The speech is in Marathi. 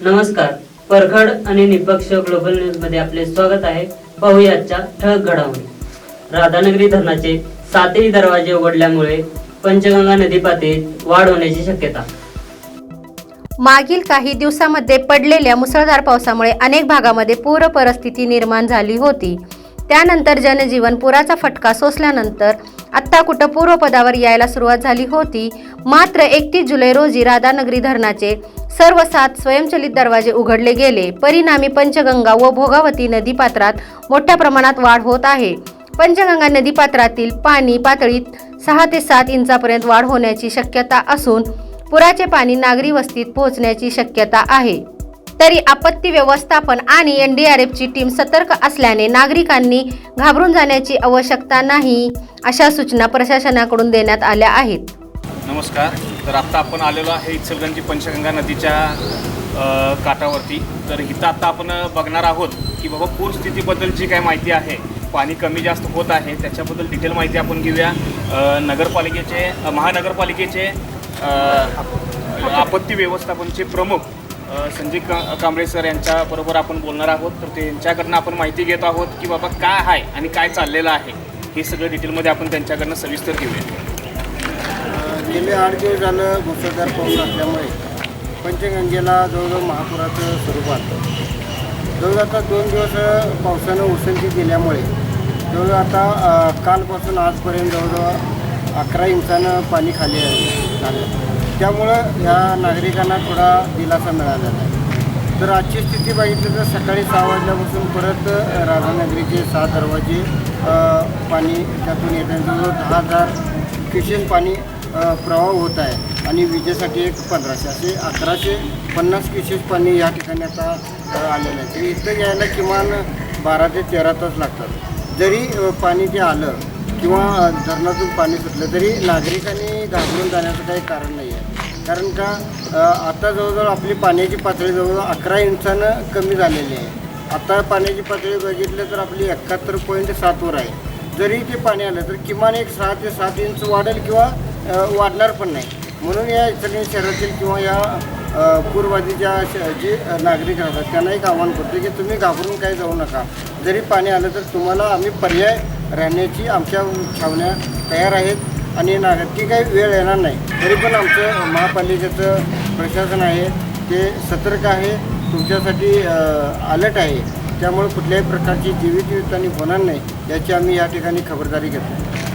नमस्कार. परखड आणि निपक्ष ग्लोबल न्यूजमध्ये आपले स्वागत आहे. पाहुयाच्या ठळक घडामोडी. राधानगरी धरणाचे सातही दरवाजे उघडल्यामुळे पंचगंगा नदी पातळीत वाढ होण्याची शक्यता. मागील काही दिवसामध्ये पडलेल्या मुसळधार पावसामुळे अनेक भागामध्ये पूर परिस्थिती निर्माण झाली होती. त्यानंतर जनजीवन पुराचा फटका सोसल्यानंतर आत्ता कुठं पूर्वपदावर यायला सुरुवात झाली होती. मात्र एकतीस जुलै रोजी राधानगरी धरणाचे सर्व सात स्वयंचलित दरवाजे उघडले गेले. परिणामी पंचगंगा व भोगावती नदीपात्रात मोठ्या प्रमाणात वाढ होत आहे. पंचगंगा नदीपात्रातील पाणी पातळीत सहा ते सात इंचापर्यंत वाढ होण्याची शक्यता असून पुराचे पाणी नागरी वस्तीत पोहोचण्याची शक्यता आहे. तरी आपत्ती व्यवस्थापन आणि एनडीआरएफची टीम सतर्क असल्याने नागरिकांनी घाबरून जाण्याची आवश्यकता नाही अशा सूचना प्रशासनाकडून देण्यात आल्या आहेत. नमस्कार. तर आत्ता आपण आलेलो आहे इचलगंजी पंचगंगा नदीच्या काठावरती. तर इथं आत्ता आपण बघणार आहोत की बाबा पूरस्थितीबद्दल जी काय माहिती आहे पाणी कमी जास्त होत आहे त्याच्याबद्दल डिटेल माहिती आपण घेऊया. नगरपालिकेचे महानगरपालिकेचे आपत्ती व्यवस्थापनचे प्रमुख संजय का कांबळे सर यांच्याबरोबर आपण बोलणार आहोत. तर त्यांच्याकडनं आपण माहिती घेत आहोत की बाबा काय आहे आणि काय चाललेलं आहे हे सगळं डिटेलमध्ये आपण त्यांच्याकडनं सविस्तर घेऊया. गेले आठ दिवस झालं मुसळधार पाऊस असल्यामुळे पंचगंगेला जवळजवळ महापुराचं स्वरूप आलं जवळजवळ आता दोन दिवस पावसानं उसंती दिल्यामुळे जवळजवळ आता कालपासून आजपर्यंत जवळजवळ अकरा इंचानं पाणी खाली झालं. त्यामुळं या नागरिकांना थोडा दिलासा मिळालेला आहे. तर आजची स्थिती बघितली तर सकाळी सहा वाजल्यापासून परत राधानगरीचे सहा दरवाजे पाणी त्यातून येताना दहा हजार किशन पाणी प्रवाह होत आहे. आणि विजेसाठी एक पंधराशे असे अकराशे पन्नास क्युसेस पाणी या ठिकाणी आता आलेलं आहे. तर इथं यायला किमान बारा ते तेरा तास लागतात. जरी पाणी ते आलं किंवा धरणातून पाणी सुटलं तरी नागरिकांनी घाबरून जाण्याचं काही कारण नाही आहे. कारण का आता जवळजवळ आपली पाण्याची पातळी जवळजवळ अकरा इंचानं कमी झालेली आहे. आता पाण्याची पातळी बघितलं तर आपली एकाहत्तर पॉईंट सातवर आहे. जरी ते पाणी आलं तर किमान एक सहा ते सात इंच वाढेल किंवा वाढणार पण नाही. म्हणून या सगळ्या शहरातील किंवा या अ, पूरवादीच्या श- जे नागरिक राहतात त्यांना एक आव्हान करतो की तुम्ही घाबरून काही जाऊ नका. जरी पाणी आलं तर तुम्हाला आम्ही पर्याय राहण्याची आमच्या छावण्या तयार आहेत आणि नागरिक काही वेळ येणार नाही. तरी पण आमचं महापालिकेचं प्रशासन आहे ते सतर्क आहे तुमच्यासाठी अलर्ट आहे. त्यामुळे कुठल्याही प्रकारची जीवित होणार नाही याची आम्ही या ठिकाणी खबरदारी घेतो